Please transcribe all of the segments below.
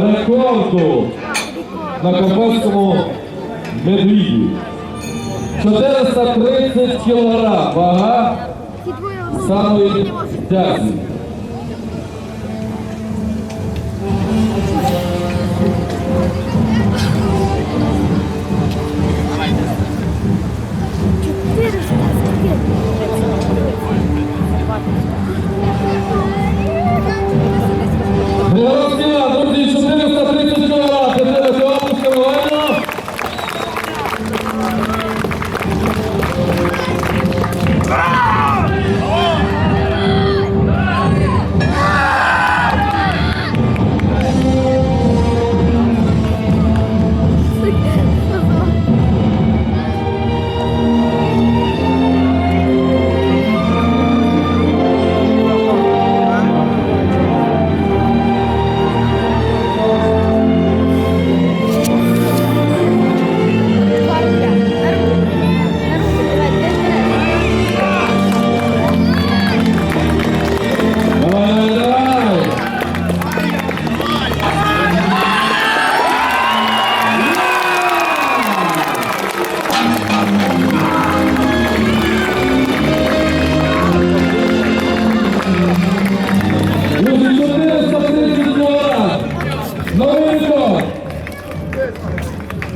рекорду на Карпатському медвіді. 430 кілограм вага самої тяжі.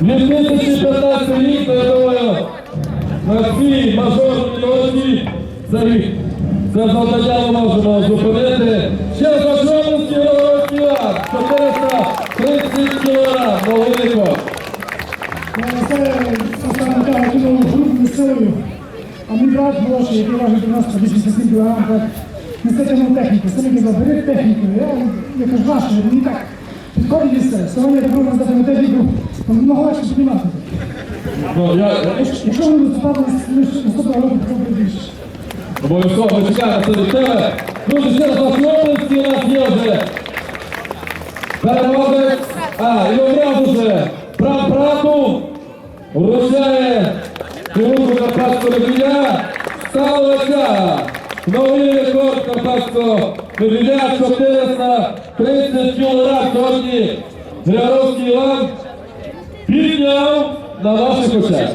2015 рік, думаю, на цій мажорній ночі це рік. Це завдання ми можемо зупинити. Ще раз важливості Європіла. 430 кілограм. Новий рекорд. Це саме та чудову групу місцевою. А мій брат молодший, який важить 90-87 кг, каже, несе тягнув техніку. Самі казав, бери техніку. Я, кажу, нащо? Мені так підходить і все. Сьогодні попробую здати техніку, то много легше піднімати. Ну, Якщо ви виступати наступного року, то буде більше. Обов'язково ми чекаємо це від тебе. Друзі, ще раз ваші області у нас є вже. Переможець. А, і одразу же прав брату вручає пілоту Карпатського медведя Сталовича. Новий рекорд Карпатського медведя 430 кілограм сьогодні Григоровський Іван підняв на ваших очах.